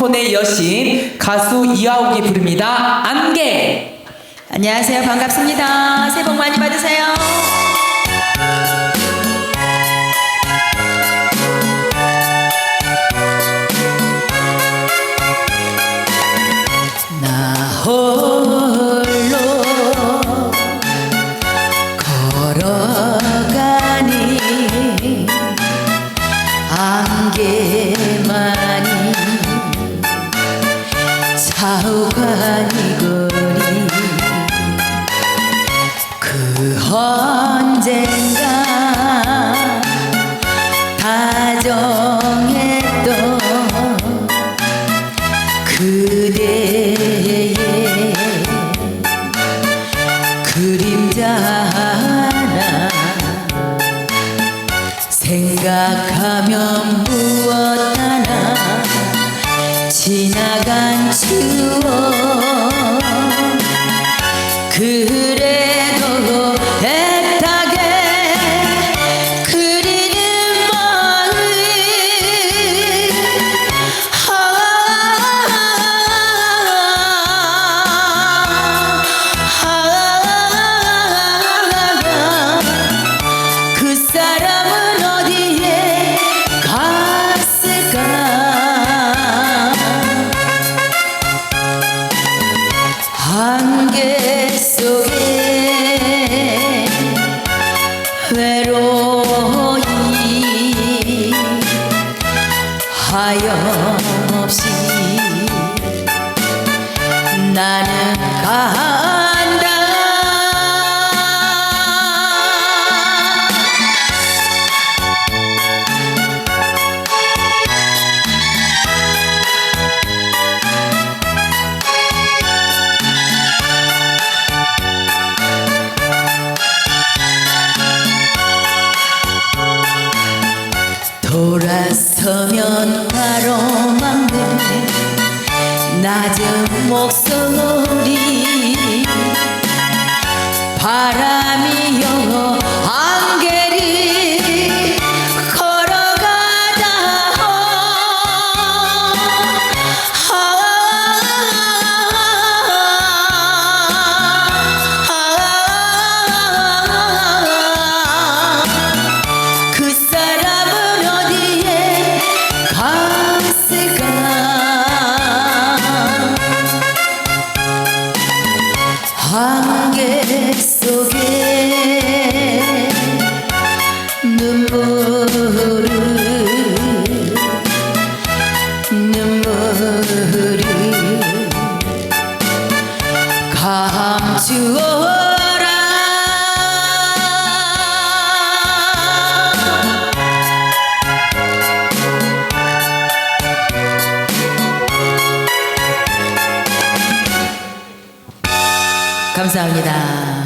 색소폰의 여신 가수 이하옥이 부릅니다. 안개. 안녕하세요. 반갑습니다. 새해 복 많이 받으세요. 나홀 차오가니 거리 그 언젠가 다정했던 그대의 그림자 하나 생각하면 지나간 추억 안개 속에 외로이 하염없이 나는 간 돌아서면 바로 막는 낮은 목소리. 바람 안개 속에 눈물을 눈물을 감추어 감사합니다.